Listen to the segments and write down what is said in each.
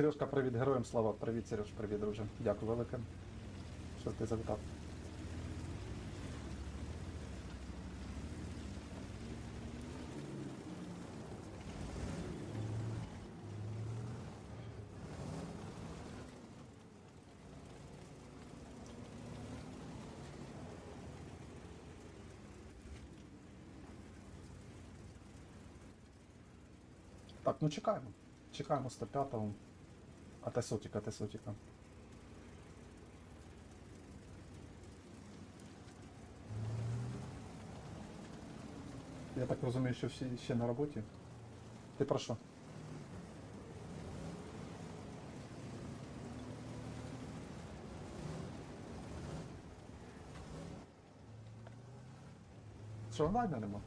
Сережка, привіт, героям слава. Привіт, Сереж, привіт, друже. Дякую велике. Що ти завітав. Так, ну чекаємо. Чекаємо 105-го. А те сотіка, те сотіка. Я так розумію, що всі ще на роботі. Ти про що? Що нема?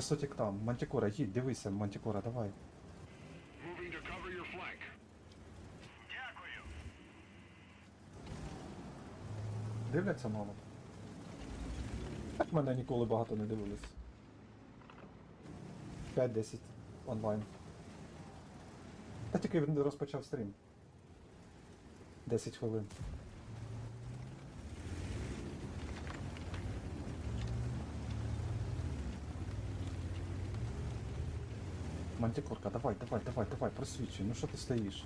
Сотік там. Мантикора, їдь, дивися, Мантикора, давай. Дивляться мало? Так мене ніколи багато не дивились. 5-10 онлайн. Та тільки він розпочав стрім. 10 хвилин. Мантикорка, давай, давай, давай, давай, просвічуй, ну що ти стоїш?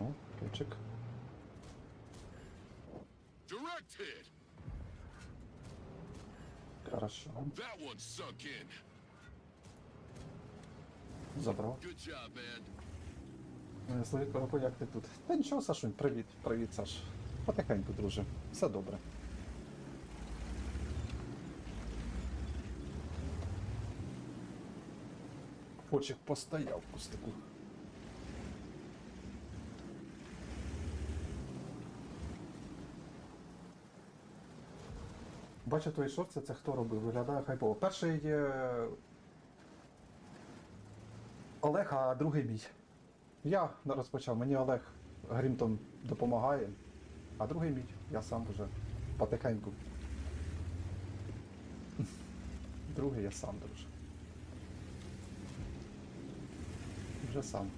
О, ключик. Direct hit. Хорошо. That one sunk in. Забрав. Good job, man. Е, Славік як ти тут? Та нічого, Сашунь, привіт, привіт, Саш. Потихеньку, друже. Все добре. Фочик постояв в кустику. Бачу твої шорти, це хто робив? Виглядає хайпово. Перший е... Олег, а другий мій. Я розпочав, мені Олег Грімтон допомагає, а другий мій, я сам вже потихеньку. Другий я сам, друже. Вже сам.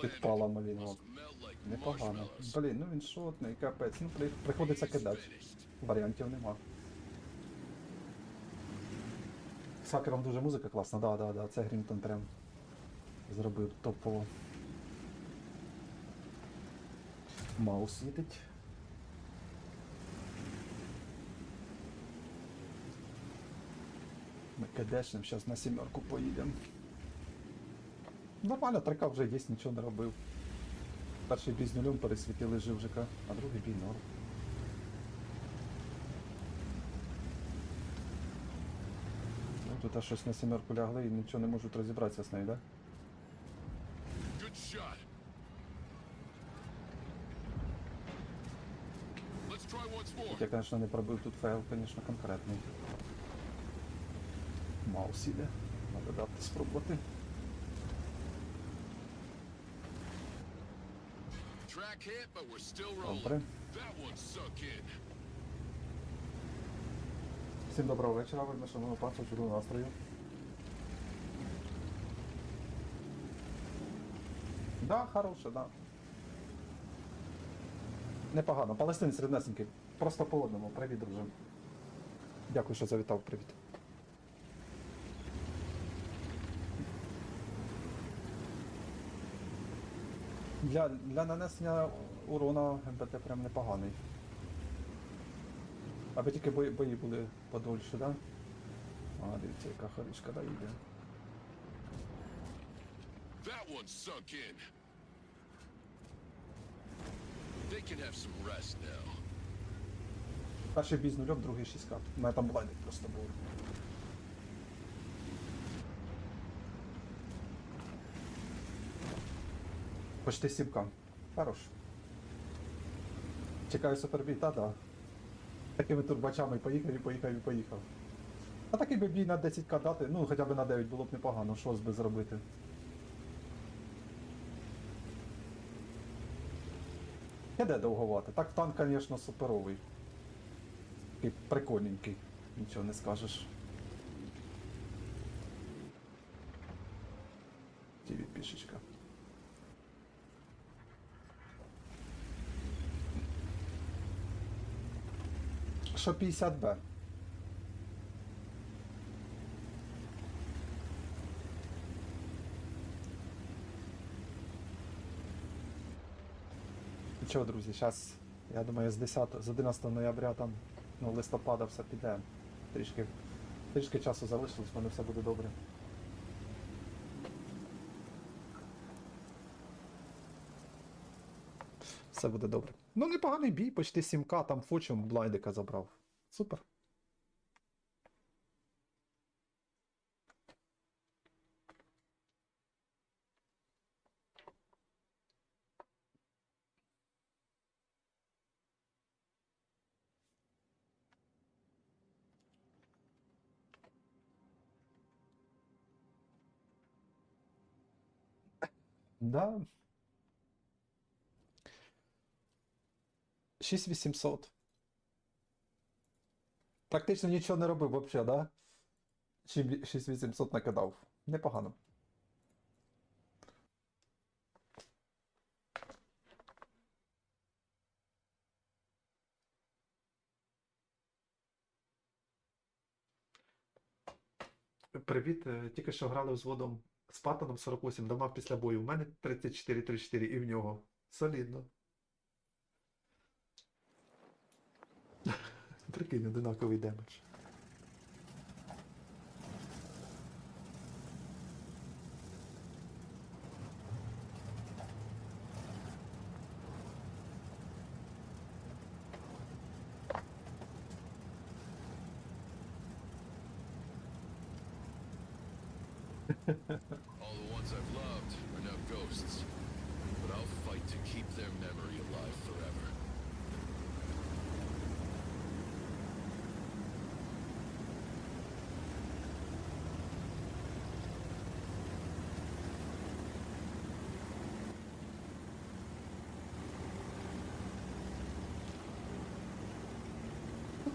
Підпала like Непогано. Блін, ну він шотний, капець. Ну приходиться кидати. Варіантів нема. З хакером дуже музика класна, да, да, да. Це Грімтон прям зробив топово. Маус їдеть. Ми кидешнем, зараз на сімерку поїдемо. Нормально, трека вже є, нічого не робив. Перший бій з нульом пересвітили живжика, а другий бій норм. Тут щось на сімерку лягли і нічого не можуть розібратися з нею, так? Да? Я, звісно, не пробив тут файл, звісно, конкретний. Маус іде. Треба дати спробувати. Добре. That one sunk in. Всім доброго вечора, вельми шановного панцу, чудового настрою. Да, хороше, да. Непогано. Палестинець ріднесенький. Просто по одному. Привіт, друже. Дякую, що завітав. Привіт. Для, для нанесення урона МПТ прям непоганий. Аби тільки бої, бої були подольше, да? А, дивіться, яка харишка да йде. That one sunk in. They can have some rest now. Перший бій з нульом, другий 6 карт. У мене там блайдик просто був. Почти 7 Хорош. Чекаю супербій, та да. Такими турбачами поїхав і поїхав і поїхав. А такий би бій на 10к дати, ну хоча б на 9 було б непогано, що би зробити. Іде довгувати. Так танк, звісно, суперовий. Такий прикольненький, нічого не скажеш. Тіві пішечка. Що 50Б? Нічого, друзі, зараз, я думаю, з 10, з 11 ноября там, ну, листопада все піде. Трішки, трішки часу залишилось, в мене все буде добре. Все буде добре. Ну, непоганий бій, почти 7К, там фочем блайдика забрав. Супер. Да. 6800. Практично нічого не робив взагалі, да? 6800 накидав. Непогано. Привіт, е, тільки що грали взводом з Паттоном 48, домав після бою. У мене 34-34 і в нього. Солідно. Прикинь, одинаковий демедж.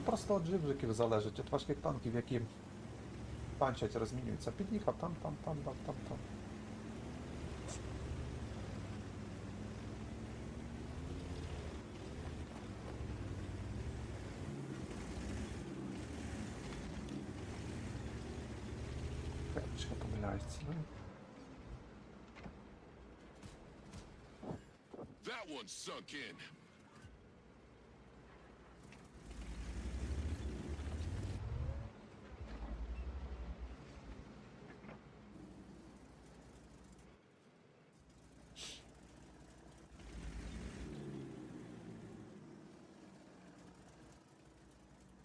Просто від джибжиків залежить, від важких танків, які танчать, розмінюються. Під'їхав там, там, там, там, там, там. Помиляється? That one sunk in.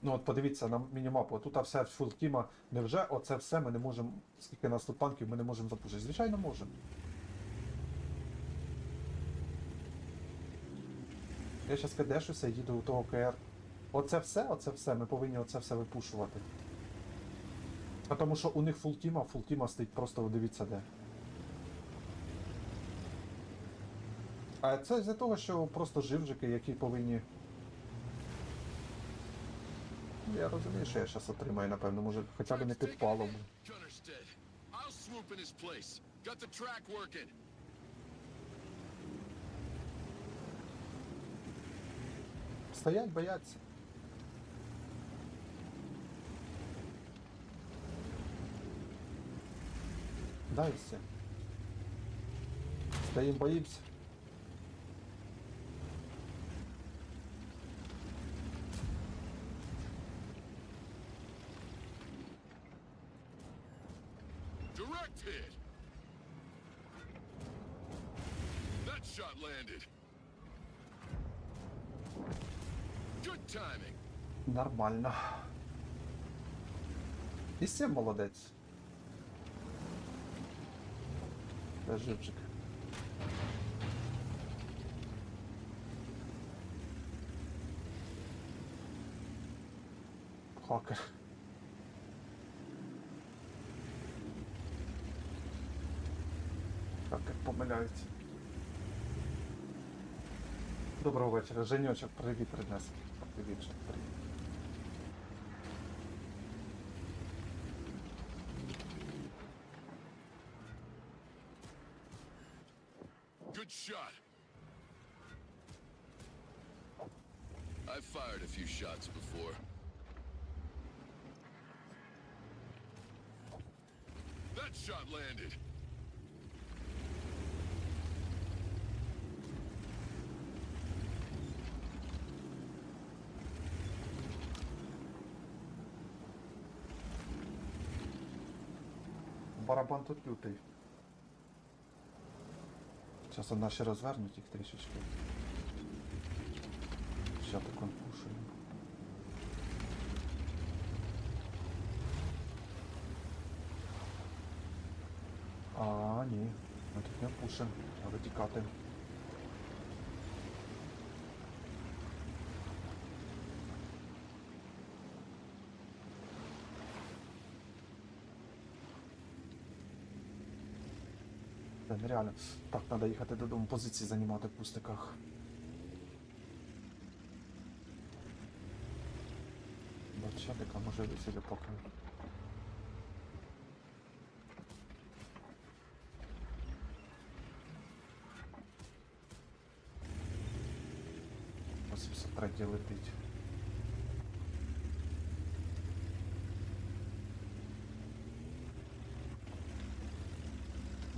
Ну от подивіться на мінімапу, тут все фул тіма. Невже оце все ми не можемо, скільки нас тут танків, ми не можемо запушити? Звичайно, можемо. Я зараз кидешуся, їду у того КР. Оце все, оце все, ми повинні оце все випушувати. А тому що у них фул тіма, фул тіма стоїть просто дивіться де. А це з-за того, що просто живжики, які повинні. Я розумію, що я зараз отримаю, напевно, може хоча б не підпало. Стоять, бояться. Дай все. Стоїм, боїмся. Direct hit. That shot landed. Good timing. Нормально. І сім молодець. Це живчик. Хакер. Хакер помиляється. Доброго вечора. Женьочок, привіт принес. Привіт, привіт. Shots before. That shot landed. Барабан тут лютий. Зараз наші розвернуть їх трішечки. Ще так он пушуємо. А, ні. Ми тут не пушимо. Треба тікати. Це нереально. Так, треба їхати додому, позиції займати в пустиках. Бачатика може висіти поки. Ось 53 летить.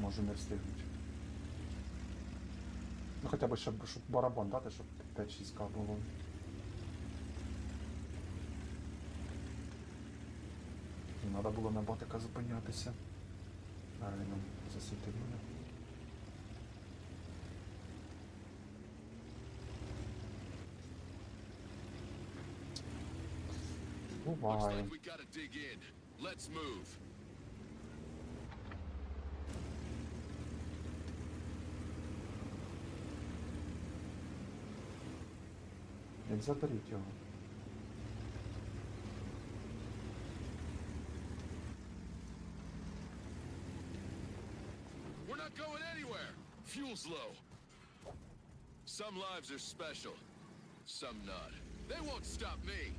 Може не встигнуть. Ну хоча б щоб, щоб барабан дати, щоб 5-6к було. Треба було на ботика зупинятися. Правильно, засвітив мене. Looks like we gotta dig in. Let's move. and separate We're not going anywhere! Fuel's low. Some lives are special, some not. They won't stop me!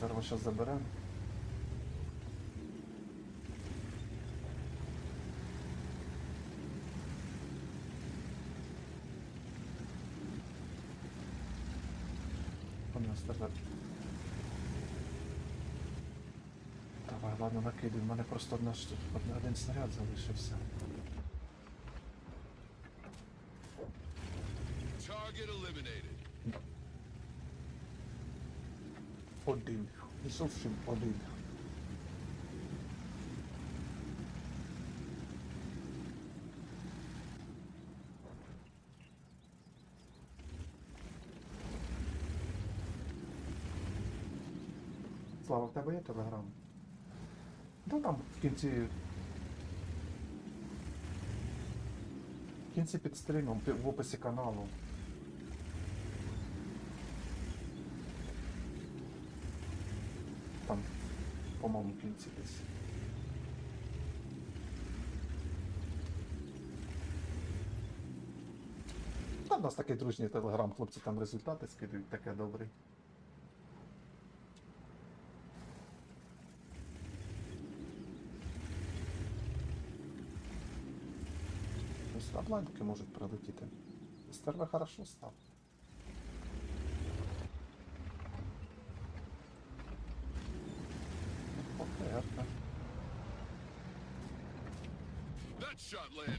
Стерво зараз заберемо. Давай, ладно, накидуй. У мене просто одна- один снаряд залишився. Target eliminated. Один. Не зовсім один. Слава, в тебе є телеграм? Ну там в кінці. В кінці під стрімом, в описі каналу. Там, по-моєму, кінці десь. Та в нас такий дружній телеграм, хлопці там результати скидують, таке добре. Ось абланки можуть прилетіти. Стерва хорошо став.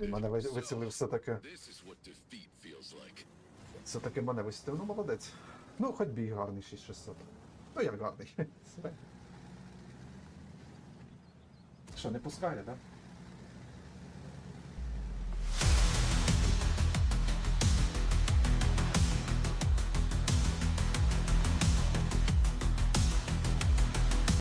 Мене вицілив все таки. Все таки мене висітив. Ну молодець. Ну, хоч бій гарний 6600. Ну як гарний. Що, не пускає, так? Да?